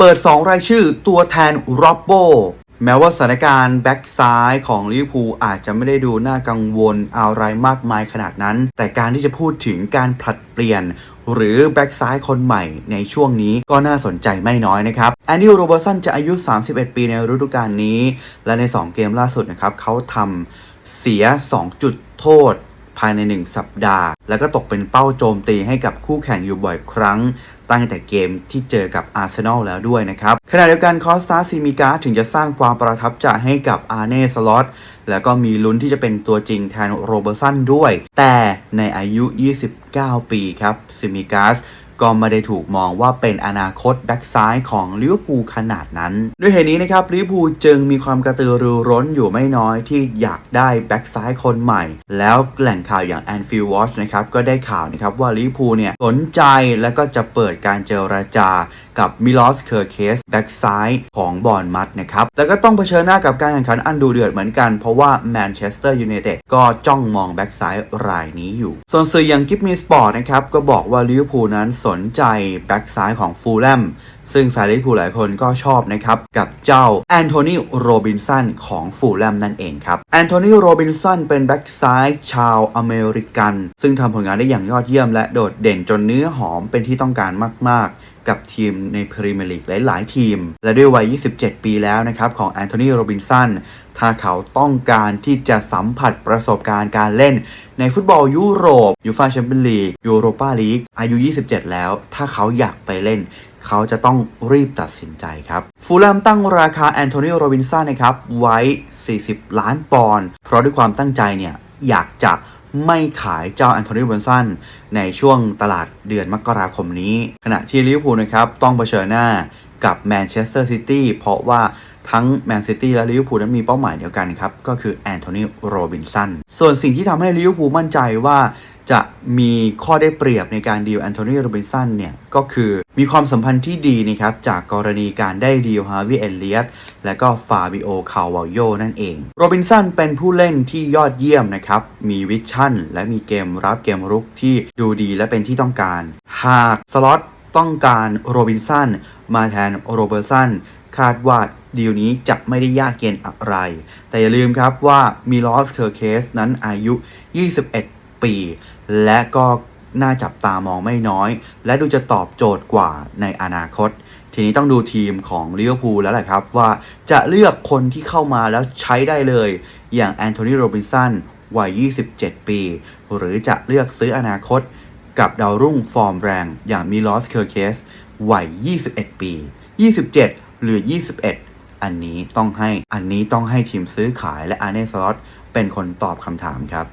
เปิด 2 รายชื่อตัวแทนโรบโบแม้ว่าสถานการณ์แบ็กซ้ายของลิเวอร์พูลอาจจะไม่ได้ดูน่ากังวลอะไรมากมายขนาดนั้น แต่การที่จะพูดถึงการผลัดเปลี่ยน หรือแบ็กซ้ายคนใหม่ในช่วงนี้ก็น่าสนใจไม่น้อยนะครับ แอนดี้โรเบอร์สันจะอายุ 31 ปีในฤดูกาลนี้ และใน 2 เกมล่าสุดนะครับเขาทำเสีย 2 จุดโทษ ภายใน 1 สัปดาห์ แล้วก็ตกเป็นเป้าโจมตีให้กับคู่แข่งอยู่บ่อยครั้ง ตั้งแต่เกมที่เจอกับอาร์เซนอลแล้วด้วยนะครับ ขณะเดียวกันคอสตาซิมิกาถึงจะสร้างความประทับใจให้กับอาร์เน่สล็อตแล้วก็มีลุ้นที่จะเป็นตัวจริงแทนโรเบอร์สันด้วย แต่ในอายุ 29 ปีครับซิมิกาส ก็ไม่ได้ถูกมองว่าเป็นอนาคตแบ็กซ้ายของลิเวอร์พูลขนาดนั้น ด้วยเหตุนี้นะครับลิเวอร์พูลจึงมีความกระตือรือร้นอยู่ไม่น้อยที่อยากได้แบ็กซ้ายคนใหม่ แล้วแหล่งข่าวอย่าง Anfield Watch นะครับก็ได้ข่าวนะครับว่าลิเวอร์พูลเนี่ยสนใจและก็จะเปิดการเจรจากับมิลอสเคอร์เคสแบ็กซ้ายของบอนมัดนะครับแล้วก็ต้องเผชิญหน้ากับการแข่งขันอันดูเดือดเหมือนกันเพราะว่าแมนเชสเตอร์ยูไนเต็ดก็จ้องมองแบ็กซ้ายรายนี้อยู่ส่วนสื่ออย่างกิฟมีสปอร์ตนะครับก็บอกว่าลิเวอร์พูลนั้นสสนใจแบ็กซ้ายของฟูลแลม ซึ่งแฟนลิเวอร์พูลหลายคนก็ชอบนะครับ กับเจ้าแอนโทนีโรบินสันของฟูลแลมนั่นเองครับแอนโทนีโรบินสันเป็นแบ็กซ้ายชาวอเมริกัน ซึ่งทำผลงานได้อย่างยอดเยี่ยมและโดดเด่นจนเนื้อหอมเป็นที่ต้องการมาก ๆกับทีมในพรีเมียร์ลีกหลาย ๆ ทีม และด้วยวัย 27 ปีแล้วนะครับ ของแอนโทนีโรบินสัน ถ้าเขาต้องการที่จะสัมผัสประสบการณ์การเล่น ในฟุตบอลยุโรปยูฟาแชมเปี้ยนลีกยูโรปาลีกอายุ 27 แล้ว ถ้าเขาอยากไปเล่น เขาจะต้องรีบตัดสินใจครับ ฟูลแลมตั้งราคาแอนโทนีโรบินสันนะครับไว้ 40 ล้านปอนด์เพราะด้วยความตั้งใจเนี่ยอยากจะไม่ขายเจ้าแอนโทนีโรบินสันในช่วงตลาดเดือนมกราคมนี้ ขณะที่ลิเวอร์พูลนะครับต้องเผชิญหน้า กับแมนเชสเตอร์ซิตี้เพราะว่าทั้งแมนซิตี้และลิเวอร์พูลนั้นมีเป้าหมายเดียวกันครับ ก็คือแอนโทนีโรบินสันส่วนสิ่งที่ทำให้ลิเวอร์พูลมั่นใจว่าจะมีข้อได้เปรียบในการดีลแอนโทนีโรบินสันเนี่ย ก็คือมีความสัมพันธ์ที่ดีนะครับ จากกรณีการได้ดีลฮาวิเอลเลียตและก็ฟาบิโอคาวาโยนั่นเอง โรบินสันเป็นผู้เล่นที่ยอดเยี่ยมนะครับ มีวิชั่น และมีเกมรับเกมรุกที่ดูดีและเป็นที่ต้องการ หากสล็อต ต้องการโรบินสันมาแทนโรเบอร์สันคาดว่าดีลนี้จะไม่ได้ยากเย็นอะไร แต่อย่าลืมครับว่ามีลอสเคอร์เคสนั้นอายุ 21 ปี และก็น่าจับตามองไม่น้อย และดูจะตอบโจทย์กว่าในอนาคต ทีนี้ต้องดูทีมของลิเวอร์พูลแล้วแหละครับว่าจะเลือกคนที่เข้ามาแล้วใช้ได้เลย อย่างแอนโทนีโรบินสันวัย 27 ปี หรือจะเลือกซื้ออนาคต กับดาวรุ่งฟอร์มแรงอย่างมิลอสเคอร์เคสวัย 21 ปี 27 หรือ 21 อันนี้ต้องให้ อันนี้ต้องให้ทีมซื้อขายและอาร์เนสล็อตเป็นคนตอบคำถามครับ